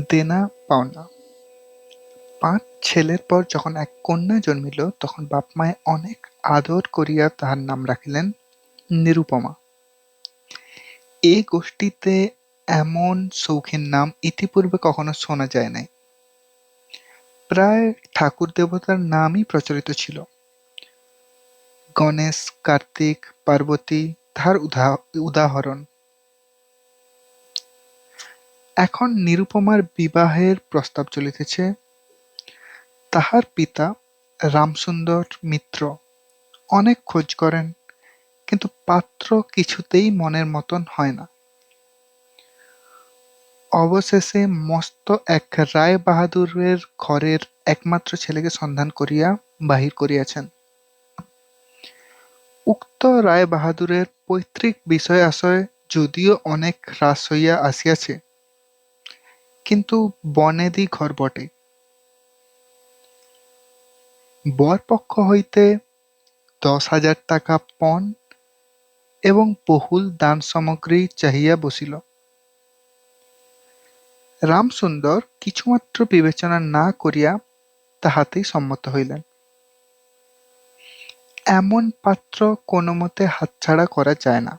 দেনা পাওনা পাঁচ ছেলের পর যখন এক কন্যা জন্মিল, তখন বাপ মায়ে অনেক আদর করিয়া তাহার নাম রাখিলেন নিরুপমা। এ গোষ্ঠীতে এমন সৌখীন নাম ইতিপূর্বে কখনো শোনা যায় নাই। প্রায় ঠাকুর দেবতার নামই প্রচলিত ছিল। গণেশ, কার্তিক, পার্বতী, তাহার উদাহরণ। এখন নিরুপমার বিবাহের প্রস্তাব চলিতেছে। তাহার পিতা রামসুন্দর মিত্র অনেক খোঁজ করেন, কিন্তু পাত্র কিছুতেই মনের মতন হয় না। অবশেষে মস্ত এক রায় বাহাদুরের ঘরের একমাত্র ছেলেকে সন্ধান করিয়া বাহির করিয়াছেন। উক্ত রায় বাহাদুরের পৈতৃক বিষয় আশয় যদিও অনেক হ্রাস হইয়া আসিয়াছে কিন্তু বনেদি ঘর বটে। বরপক্ষ হইতে দশ হাজার টাকা পণ এবং বহুল দান সামগ্রী চাহিয়া বসিল। রামসুন্দর কিছুমাত্র বিবেচনা না করিয়া তাহাতেই সম্মত হইলেন। এমন পাত্র কোনো মতে হাতছাড়া করা যায় না।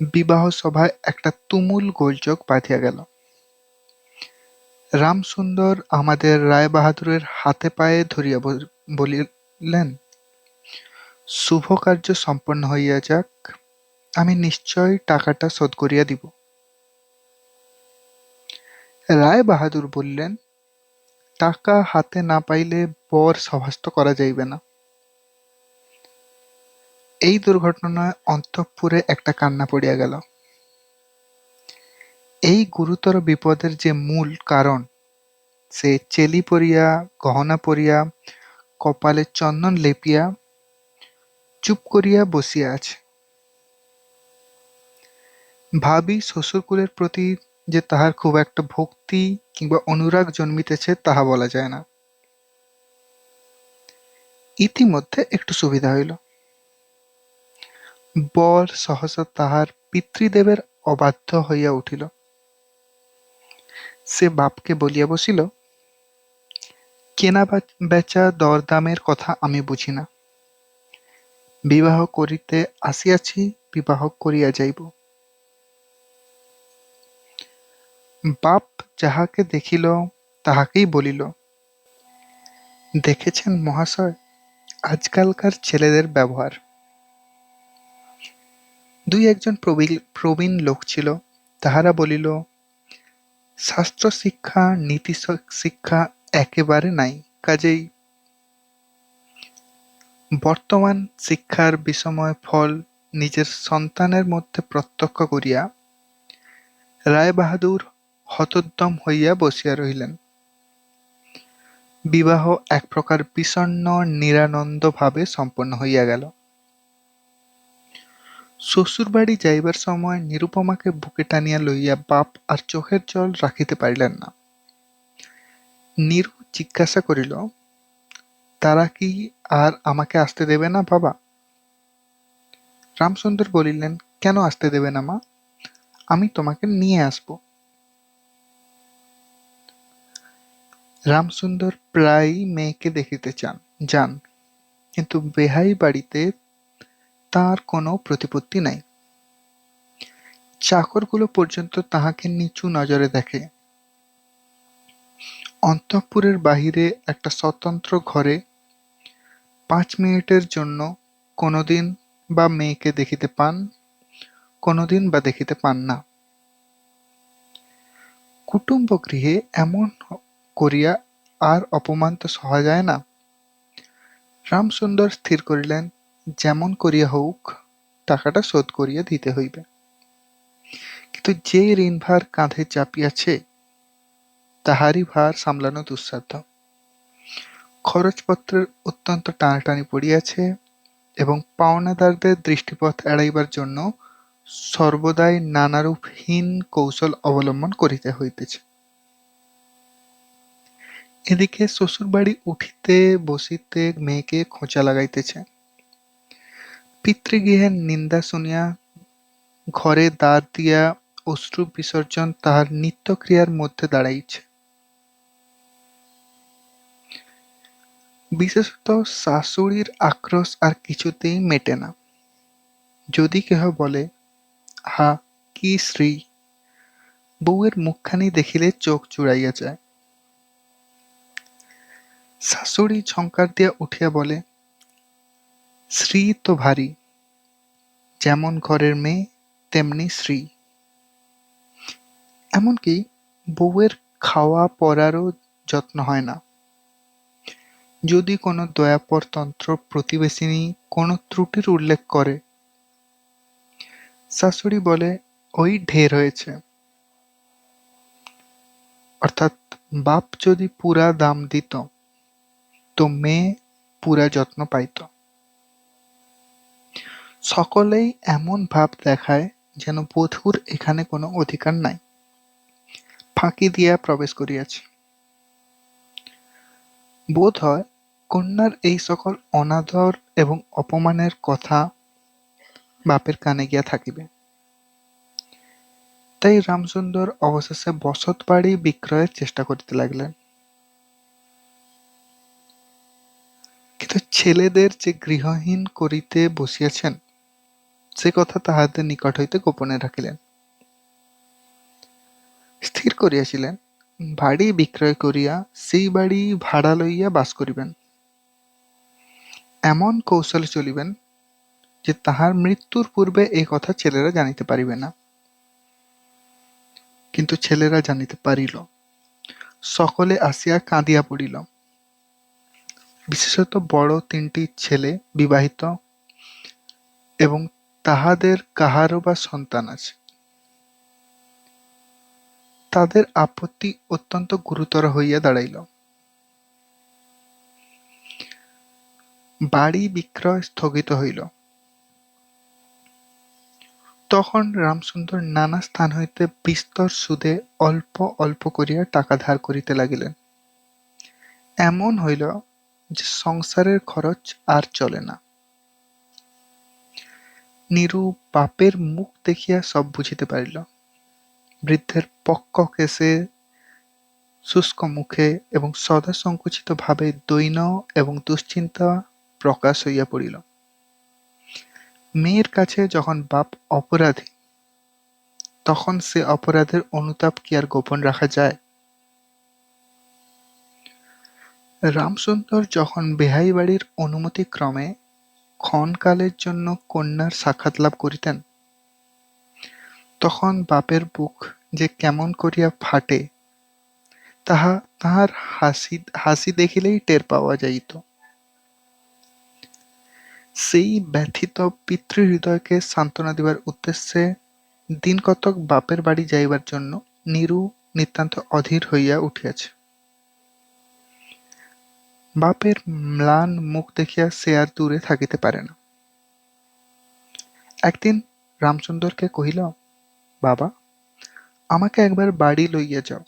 বিবাহ সভায় একটা তুমুল গোলযোগ বাঁধিয়া গেল। রামসুন্দর আমাদের রায়বাহাদুরের হাতে পায়ে ধরিয়া বলিলেন, শুভ কার্য সম্পন্ন হইয়া যাক, আমি নিশ্চয় টাকাটা শোধ করিয়া দিব। রায় বাহাদুর বললেন, টাকা হাতে না পাইলে বর সভাস্থ করা যাইবে না। এই দুর্ঘটনায় অন্তঃপুরে একটা কান্না পড়িয়া গেল। এই গুরুতর বিপদের যে মূল কারণ, সে চেলি পরিয়া, গহনা পরিয়া, কপালে চন্দন লেপিয়া, চুপ করিয়া বসিয়া আছে। ভাবি শ্বশুরকুলের প্রতি যে তাহার খুব একটা ভক্তি কিংবা অনুরাগ জন্মিতেছে তাহা বলা যায় না। ইতিমধ্যে একটু সুবিধা হইল। বর সহসা তাহার পিতৃদেবের অবাধ্য হইয়া উঠিল। সে বাপকে বলিয়া বসিল, কেনা বেচা দরদামের কথা আমি বুঝি না। বিবাহ করিতে আসিয়াছি, বিবাহ করিয়া যাইব। বাপ যাহাকে দেখিল, তাহাকেই বলিল, দেখেছেন মহাশয়, আজকালকার ছেলেদের ব্যবহার। দুই একজন প্রবীণ লোক ছিল। তাহারা বলিল, শাস্ত্র শিক্ষা, নীতি শিক্ষা একেবারে নাই। কাজেই বর্তমান শিক্ষার বিষময় ফল নিজের সন্তানের মধ্যে প্রত্যক্ষ করিয়া রায়বাহাদুর হতোদ্যম হইয়া বসিয়া রহিলেন। বিবাহ এক প্রকার বিষণ্ন নিরানন্দ ভাবে সম্পন্ন হইয়া গেল। শ্বশুরবাড়ি যাইবার সময় নিরুপমাকে বুকে টানিয়া লইয়া বাপ আর চোখের জল রাখিতে পারিলেন না। নিরু জিজ্ঞাসা করিল, তারা কি আর আমাকে আসতে দেবে না বাবা? রামসুন্দর বলিলেন, কেন আসতে দেবে না মা? আমি তোমাকে নিয়ে আসব। রামসুন্দর প্রায়ই মেয়েকে দেখিতে চান, যান, কিন্তু বেহাই বাড়িতে তার কোনো প্রতিপত্তি নাই। চাকরগুলো পর্যন্ত তাহাকে নিচু নজরে দেখে। অন্তঃপুরের বাহিরে একটা স্বতন্ত্র ঘরে পাঁচ মিনিটের জন্য কোনোদিন বা মেয়েকে দেখিতে পান, কোনোদিন বা দেখিতে পান না। কুটুম্ব গৃহে এমন করিয়া আর অপমান তো সহা যায় না। রামসুন্দর স্থির করিলেন যেমন করিয়া হউক, টাকাটা শোধ করিয়া দিতে হইবে। কিন্তু যে ঋণভার কাঁধে চাপিয়াছে, তাহারই ভার সামলানো দুঃসাধ্য। খরচপত্রের অত্যন্ত টানাটানি পড়িয়াছে এবং পাওনাদারদের দৃষ্টিপথ এড়াইবার জন্য সর্বদাই নানারূপ হীন কৌশল অবলম্বন করিতে হইতেছে। এদিকে শ্বশুরবাড়ি উঠিতে বসিতে মেয়েকে খোঁচা লাগাইতেছে। পিতৃগৃহের নিন্দা শুনিয়া ঘরে দ্বার দিয়া অশ্রু বিসর্জন তাহার নিত্যক্রিয়ার মধ্যে দাঁড়াইছে। বিশেষত শাশুড়ির আক্রোশ আর কিছুতেই মেটে না। যদি কেহ বলে, হা, কি শ্রী বউয়ের মুখখানি দেখিলে চোখ জুড়াইয়া যায়। শাশুড়ি ঝঙ্কার দিয়া উঠিয়া বলে শ্রী তো ভারী, যেমন ঘরের মেয়ে, তেমনি শ্রী এমনকি বউয়ের খাওয়া পরারও যত্ন হয় না। যদি কোনো দয়াপরতন্ত্র প্রতিবেশিনী কোনো ত্রুটির উল্লেখ করে, শাশুড়ি বলে, ওই ঢের হয়েছে। অর্থাৎ বাপ যদি পুরা দাম দিত, তো মেয়ে পুরা যত্ন পাইত। সকলেই এমন ভাব দেখায় যেন বধূর এখানে কোনো অধিকার নাই। ফাঁকি দিয়া প্রবেশ করিয়াছে। বোধ হয় কন্যার এই সকল অনাদর এবং অপমানের কথা বাপের কানে গিয়া থাকিবে। তাই রামসুন্দর অবশেষে বসত বাড়ি বিক্রয়ের চেষ্টা করিতে লাগলেন। কিন্তু ছেলেদের যে গৃহহীন করিতে বসিয়াছেন সে কথা তাহাদের নিকট হইতে গোপনে রাখিলেন। স্থির করিয়াছিলেন, বাড়ি বিক্রয় করিয়া সেই বাড়ি ভাড়া লইয়া বাস করিবেন। এমন কৌশলে চলিবেন যে তাহার মৃত্যুর পূর্বে এই কথা ছেলেরা জানিতে পারিবে না। কিন্তু ছেলেরা জানিতে পারিল, সকলে আসিয়া কাঁদিয়া পড়িল। বিশেষত বড় তিনটি ছেলে বিবাহিত এবং তাহাদের কাহারও বা সন্তান আছে। তাদের আপত্তি অত্যন্ত গুরুতর হইয়া দাঁড়াইল। বাড়ি বিক্রয় স্থগিত হইল। তখন রামসুন্দর নানা স্থান হইতে বিস্তর সুদে অল্প অল্প করিয়া টাকা ধার করিতে লাগিলেন। এমন হইল যে সংসারের খরচ আর চলে না। নীরু বাপের মুখ দেখিয়া সব বুঝিতে পারিল। বৃদ্ধের পক্ক কেশে, শুষ্ক মুখে এবং সদা সংকুচিত ভাবে দৈন্য এবং দুশ্চিন্তা প্রকাশ হইয়া পড়িল। মেয়ের কাছে যখন বাপ অপরাধী, তখন সে অপরাধের অনুতাপ কি আর গোপন রাখা যায়? রামসুন্দর যখন বেহাই বাড়ির অনুমতিক্রমে ক্ষণকালের জন্য কন্যার সাক্ষাৎ লাভ করিতেন। তখন বাপের বুক যে কেমন করিয়া ফাটে, তাহা তাহার হাসি হাসি দেখিলেই টের পাওয়া যাইত। সেই ব্যথিত পিতৃহৃদয়কে সান্ত্বনা দিবার উদ্দেশ্যে দিনকতক বাপের বাড়ি যাইবার জন্য নীরু নিতান্ত অধীর হইয়া উঠিয়াছে। বাপের ম্লান মুখ দেখিয়া সে আর দূরে থাকিতে পারে না। একদিন রামচন্দ্রকে কহিল, বাবা, আমাকে একবার বাড়ি লইয়া যাও।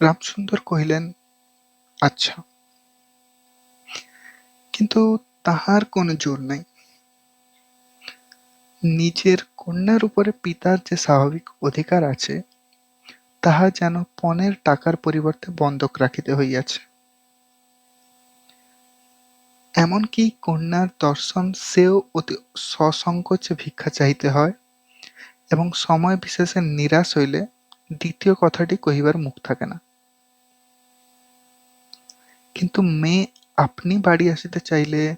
রামসুন্দর কহিলেন আচ্ছা। কিন্তু তাহার কোনো জোর নাই। নিজের কন্যার উপরে পিতার যে স্বাভাবিক অধিকার আছে তাহা যেন পণের টাকার পরিবর্তে বন্ধক রাখিতে হইয়াছে। এমনকি কন্যার দর্শন সেও অতি সসংকোচে ভিক্ষা চাহিতে হয় এবং সময় বিশেষে নিরাশ হইলে দ্বিতীয় কথাটি কহিবার মুখ থাকে না। কিন্তু মেয়ে আপনি বাড়ি আসিতে চাইলে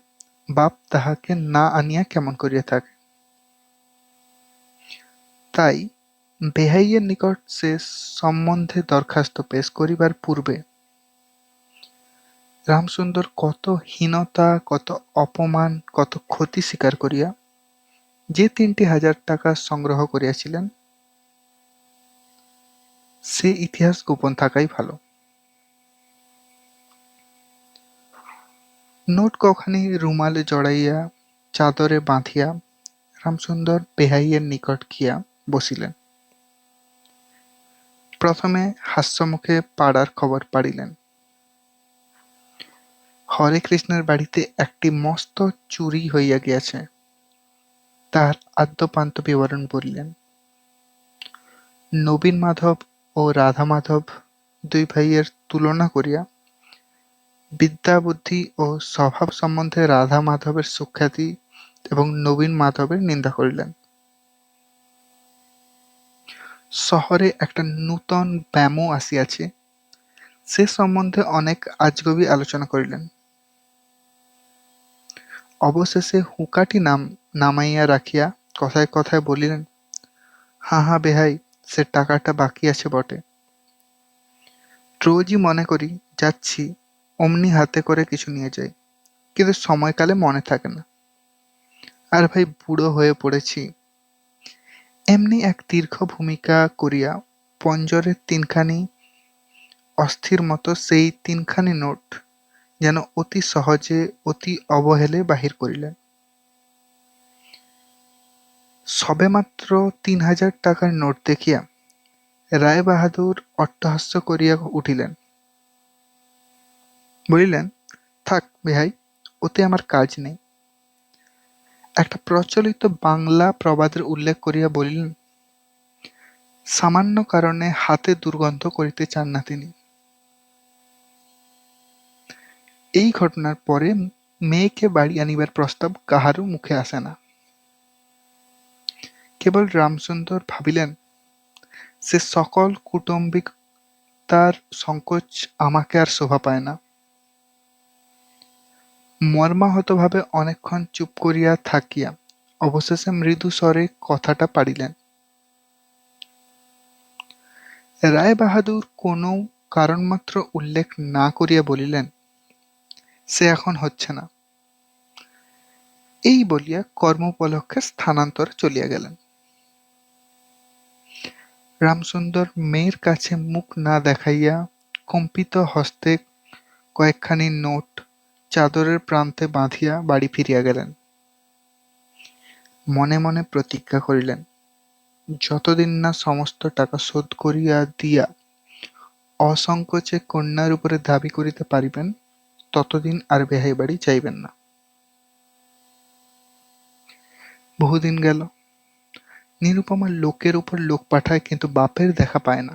বাপ তাহাকে না আনিয়া কেমন করিয়া থাকে? তাই বেহাইয়ের নিকট সে সম্বন্ধে দরখাস্ত পেশ করিবার পূর্বে রামসুন্দর কত হীনতা, কত অপমান, কত ক্ষতি স্বীকার করিয়া যে তিনটি হাজার টাকা সংগ্রহ করিয়াছিলেন, সে ইতিহাস গোপন থাকাই ভালো। নোট কখানি রুমালে জড়াইয়া, চাদরে বাঁধিয়া রামসুন্দর বেহাইয়ের নিকট গিয়া বসিলেন। প্রথমে হাস্যমুখে পাড়ার খবর পাড়িলেন। হরে কৃষ্ণের বাড়িতে একটি মস্ত চুরি হইয়া গিয়াছে। তার আদ্যপান্ত বিবরণ বলিলেন নবীন মাধব ও রাধা মাধব দুই ভাইয়ের তুলনা করিয়া বিদ্যা বুদ্ধি ও স্বভাব সম্বন্ধে রাধা মাধবের সুখ্যাতি এবং নবীন মাধবের নিন্দা করিলেন। শহরে একটা নূতন ব্যামো আসিয়াছে, সে সম্বন্ধে অনেক আজগবি আলোচনা করিলেন। অবশেষে হুঁকাটি নাম, নামাইয়া রাখিয়া কথায় কথায় বলিলেন, হাঁ, হা, বেহাই, সে টাকাটা বাকি আছে বটে। রোজই মনে করি, যাচ্ছি, অমনি হাতে করে কিছু নিয়ে যাই, কিন্তু সময়কালে মনে থাকে না। আর ভাই, বুড়ো হয়ে পড়েছি এমনি এক দীর্ঘ ভূমিকা করিয়া পঞ্জরের তিনখানি, অস্থির মতো সেই তিনখানি নোট যেন অতি সহজে, অতি অবহেলে বাহির করিলেন। সবেমাত্র তিন হাজার টাকার নোট দেখিয়া রায় বাহাদুর অট্টহাস্য করিয়া উঠিলেন। বলিলেন, থাক বেহাই, ওতে আমার কাজ নেই। একটা প্রচলিত বাংলা প্রবাদের উল্লেখ করিয়া বলিলেন, সামান্য কারণে হাতে দুর্গন্ধ করিতে চান না তিনি। এই ঘটনার পরে মেয়েকে বাড়ি আনিবার প্রস্তাব কাহারও মুখে আসে না। কেবল রামচন্দ্র ভাবিলেন, সে সকল কুটুম্বিক তার সংকোচ আমাকে আর শোভা পায় না। মর্মাহতভাবে অনেকক্ষণ চুপ করিয়া থাকিয়া অবশেষে মৃদু স্বরে কথাটা পাড়িলেন। রায়বাহাদুর কোনো কারণমাত্র উল্লেখ না করিয়া বলিলেন, সে এখন হচ্ছে না। এই বলিয়া কর্মোপলক্ষে স্থানান্তর চলিয়া গেলেন। রামসুন্দর মেয়ের কাছে মুখ না দেখাইয়া কম্পিত হস্তে কয়েকখানি নোট চাদরের প্রান্তে বাঁধিয়া বাড়ি ফিরিয়া গেলেন। মনে মনে প্রতিজ্ঞা করিলেন, যতদিন না সমস্ত টাকা শোধ করিয়া দিয়া অসংকোচে কন্যার উপরে দাবি করিতে পারিবেন, ততদিন আর বেহাই বাড়ি যাইবেন না। বহুদিন গেল। নিরুপমা লোকের উপর লোক পাঠায় কিন্তু বাপের দেখা পায় না।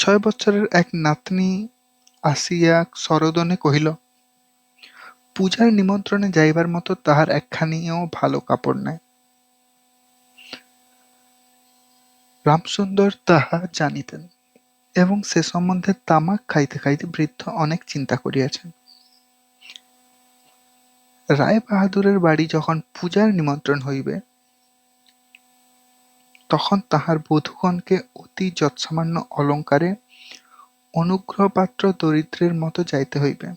ছয় বৎসরের এক নাতনি আসিয়া সরোদনে কহিল, পূজার নিমন্ত্রণে যাইবার মতো তাহার একখানিও ভালো কাপড় নাই। রামসুন্দর তাহা জানিতেন এবং সে সম্বন্ধে তামাক খাইতে খাইতে বৃদ্ধ অনেক চিন্তা করিয়াছেন। রায়বাহাদুরের বাড়ি যখন পূজার নিমন্ত্রণ হইবে তখন তাহার বধূগণকে অতি যৎসামান্য অলঙ্কারে অনুগ্রহপাত্র দরিদ্রের মতো যাইতে হইবে।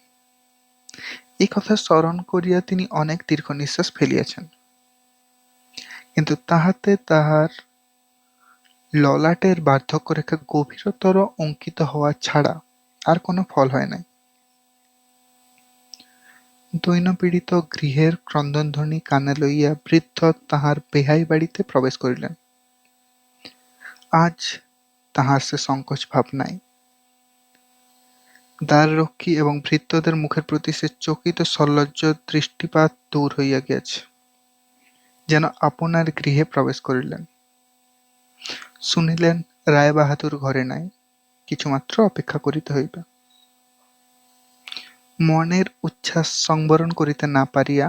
এই কথা স্মরণ করিয়া তিনি অনেক দীর্ঘ নিঃশ্বাস ফেলিয়াছেন। কিন্তু তাহাতে তাহার ললাটের বার্ধক্য রেখা গভীরতর অঙ্কিত হওয়া ছাড়া আর কোনো ফল হয় নাই। দৈনপীড়িত গৃহের ক্রন্দনধ্বনি কানে লইয়া বৃদ্ধ তাহার বেহাই বাড়িতে প্রবেশ করিলেন। আজ তাহার সে সংকোচ ভাব নাই। দ্বাররক্ষী এবং ভৃত্যদের মুখের প্রতি সে চকিত সলজ্জ দৃষ্টিপাত দূর হইয়া গিয়াছে, যেন আপনার গৃহে প্রবেশ করিলেন। শুনিলেন, রায়বাহাদুর ঘরে নাই, কিছুমাত্র অপেক্ষা করিতে হইবে। মনের উচ্ছ্বাস সংবরণ করিতে না পারিয়া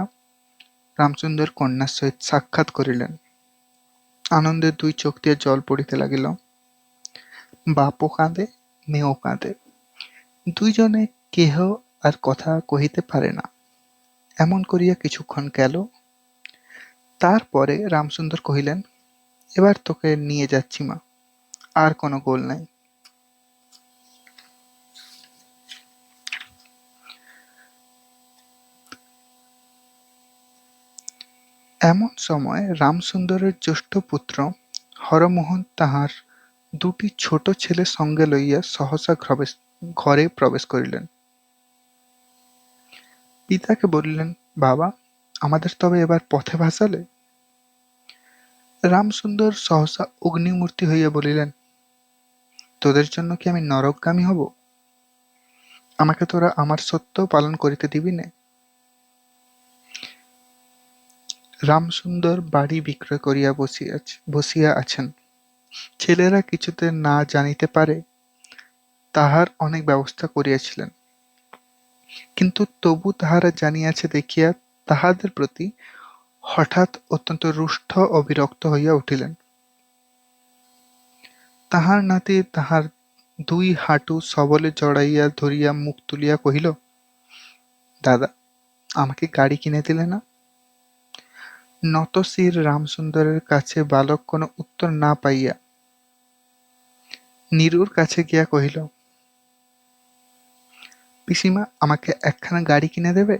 রামচন্দ্র কন্যার সহিত সাক্ষাৎ করিলেন। আনন্দে দুই চোখ দিয়ে জল পড়িতে লাগিল। বাপও কাঁদে, মেয়েও কাঁদে। দুইজনে কেহ আর কথা কহিতে পারে না। এমন করিয়া কিছুক্ষণ গেল। তারপরে রামসুন্দর কহিলেন, এবার তোকে নিয়ে যাচ্ছি মা, আর কোনো গোল নাই। এমন সময় রামসুন্দরের জ্যেষ্ঠ পুত্র হরমোহন তাহার দুটি ছোট ছেলে সঙ্গে লইয়া সহসা ঘরে প্রবেশ করিলেন। পিতাকে বলিলেন, বাবা, আমাদের তবে এবার পথে ভাসালে? রামসুন্দর সহসা অগ্নিমূর্তি হইয়া বলিলেন, তোদের জন্য কি আমি নরকগামী হব? আমাকে তোরা আমার সত্য পালন করিতে দিবি নে? রামসুন্দর বাড়ি বিক্রয় করিয়া বসিয়া আছেন। ছেলেরা কিছুতে না জানিতে পারে, তাহার অনেক ব্যবস্থা করিয়াছিলেন। কিন্তু তবু তাহারা জানিয়াছে দেখিয়া তাহাদের প্রতি হঠাৎ অত্যন্ত রুষ্ট ও বিরক্ত হইয়া উঠিলেন। তাহার নাতি তাহার দুই হাঁটু সবলে জড়াইয়া ধরিয়া মুখ তুলিয়া কহিল, দাদা, আমাকে গাড়ি কিনে দিলে না? নতশির রামসুন্দরের কাছে বালক কোনো উত্তর না পাইয়া নীরুর কাছে গিয়া কহিল, পিসিমা, আমাকে একখানা গাড়ি কিনে দেবে?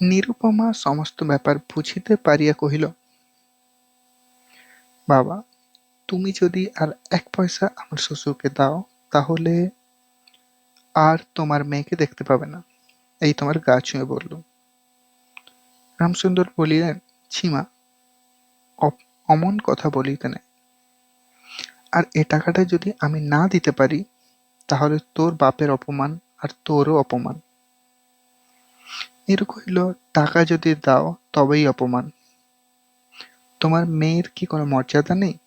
নিরুপমা সমস্ত ব্যাপার বুঝিতে পারিয়া কহিল, বাবা, তুমি যদি আর এক পয়সা আমার শ্বশুরকে দাও, তাহলে আর তোমার মেয়েকে দেখতে পাবে না। এই তোমার গা ছুঁয়ে বলল। রামসুন্দর বলিলেন ছিমা অমন কথা বলিতে নেই। আর এ টাকাটা যদি আমি না দিতে পারি, তাহলে তোর বাপের অপমান আর তোরও অপমান। নীরু কহিল টাকা যদি দাও, তবেই অপমান। তোমার মেয়ের কি কোনো মর্যাদা নেই?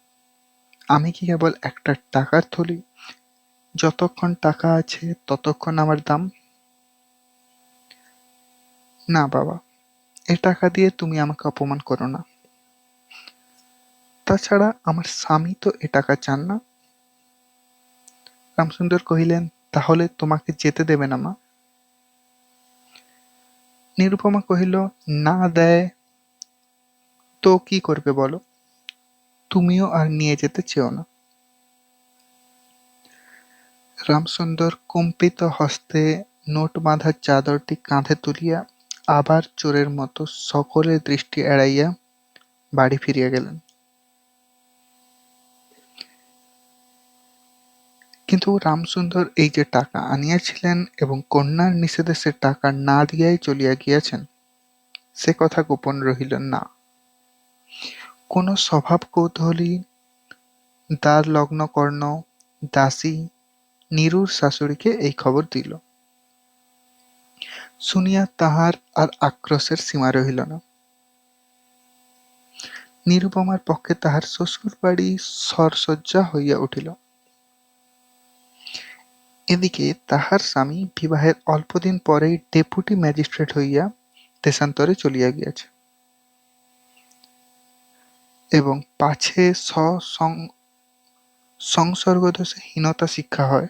আমি কি কেবল একটা টাকার থলি? যতক্ষণ টাকা আছে, ততক্ষণ আমার দাম? না বাবা এ টাকা দিয়ে তুমি আমাকে অপমান করো না। তাছাড়া আমার স্বামী তো এ টাকা চান না। রামসুন্দর কহিলেন, তাহলে তোমাকে যেতে দেবে না মা। নিরুপমা কহিল, না দেয়। তো কি করবে বলো? তুমিও আর নিয়ে যেতে চেও না। রামসুন্দর কম্পিত হস্তে নোট বাঁধার চাদরটি কাঁধে তুলিয়া আবার চোরের মতো সকলের দৃষ্টি এড়াইয়া বাড়ি ফিরিয়া গেলেন। কিন্তু রামসুন্দর এই যে টাকা আনিয়াছিলেন এবং কন্যার নিষেধে সে টাকা না দিয়াই চলিয়া গিয়াছেন, সে কথা গোপন রহিল না। কোন স্বভাব কৌতূহলী, দ্বার লগ্ন কর্ণ দাসী, নিরুর শাশুড়িকে এই খবর দিল। শুনিয়া তাহার আর আক্রোশের সীমা রহিল না। নিরুপমার পক্ষে তাহার শ্বশুর বাড়ি সরসজ্জা হইয়া উঠিল। এদিকে তাহার স্বামী বিবাহের অল্পদিন পরেই ডেপুটি ম্যাজিস্ট্রেট হইয়া দেশান্তরে চলিয়া গিয়াছে এবং পাছে সংসর্গদোষে হীনতা শিক্ষা হয়।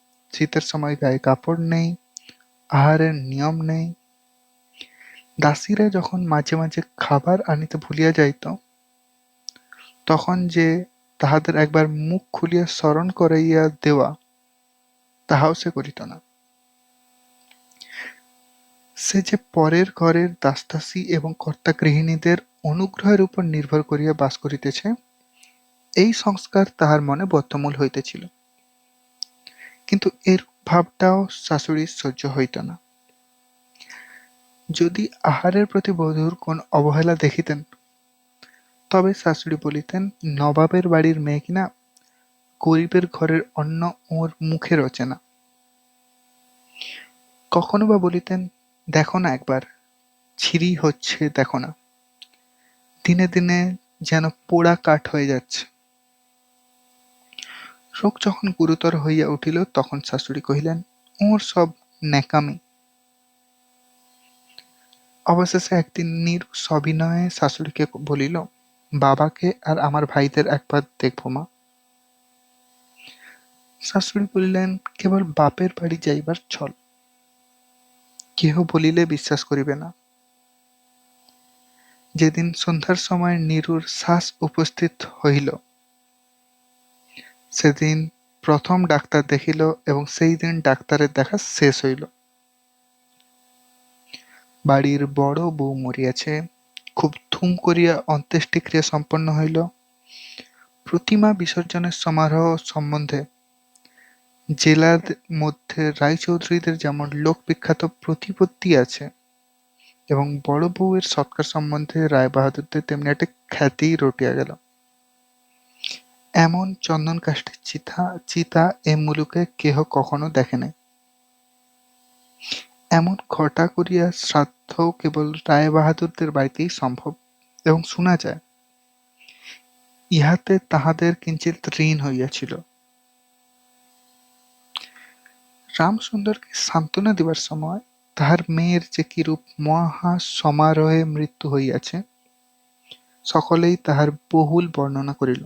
শীতের সময় গায়ে কাপড় নেই, আহারের নিয়ম নেই। দাসীরা যখন মাঝে মাঝে খাবার আনিতে ভুলিয়া যাইত, তখন যে তাহাদের একবার মুখ খুলিয়া স্মরণ করাইয়া দেওয়া, তাহাও সে করিত না। সে যে পরের ঘরের দাসদাসী এবং কর্তা গৃহিণীদের অনুগ্রহের উপর নির্ভর করিয়া বাস করিতেছে, এই সংস্কার তাহার মনে বদ্ধমূল হইতেছিল। কিন্তু এর ভাবটাও শাশুড়ির সহ্য হইত না। যদি আহারের প্রতি বধূর কোন অবহেলা দেখিতেন, তবে শাশুড়ি বলিতেন, নবাবের বাড়ির মেয়ে কিনা গরিবের ঘরের অন্ন ওর মুখে রচে না। কখনো বা বলিতেন, দেখো না একবার ছিরি হচ্ছে, দেখো না। দিনে দিনে যেন পোড়া কাঠ হয়ে যাচ্ছে। রোগ যখন গুরুতর হইয়া উঠিল, তখন শাশুড়ি কহিলেন, ওর সব ন্যাকামি। অবশেষে একদিন নীরু সবিনয়ে শাশুড়িকে বলিল, বাবাকে আর আমার ভাইদের একবার দেখব মা। শাশুড়ি বলিলেন, কেবল বাপের বাড়ি যাইবার ছল। কেহ বলিলে বিশ্বাস করিবে না। যেদিন সন্ধ্যার সময় নীরুর শ্বাস উপস্থিত হইল সেদিন প্রথম ডাক্তার দেখিল এবং সেই দিন ডাক্তারের দেখা শেষ হইল। বাড়ির বড় বউ মরিয়াছে, খুব ধুম করিয়া অন্ত্যেষ্টিক্রিয়া সম্পন্ন হইল। প্রতিমা বিসর্জনের সমারোহ সম্বন্ধে জেলার মধ্যে রায়চৌধুরীদের যেমন লোক বিখ্যাত প্রতিপত্তি আছে এবং বড় বউয়ের সৎকার সম্বন্ধে রায়বাহাদুরদের তেমনি একটা খ্যাতি রটিয়া গেল। এমন চন্দন কাষ্ঠের চিতা চিতা এ মুলুকে কেহ কখনো দেখে নাই। এমন ঘটা করিয়া শ্রাদ্ধ কেবল রায়বাহাদুরদের বাড়িতেই সম্ভব এবং শোনা যায়। ইহাতে তাহাদের কিঞ্চিত ঋণ হইয়াছিল। রামসুন্দরকে সান্ত্বনা দিবার সময় তাহার মেয়ের যে কিরূপ মহা সমারোহে মৃত্যু হইয়াছে, সকলেই তাহার বহুল বর্ণনা করিল।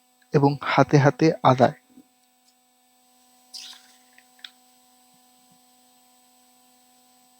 এবং হাতে হাতে আদায়।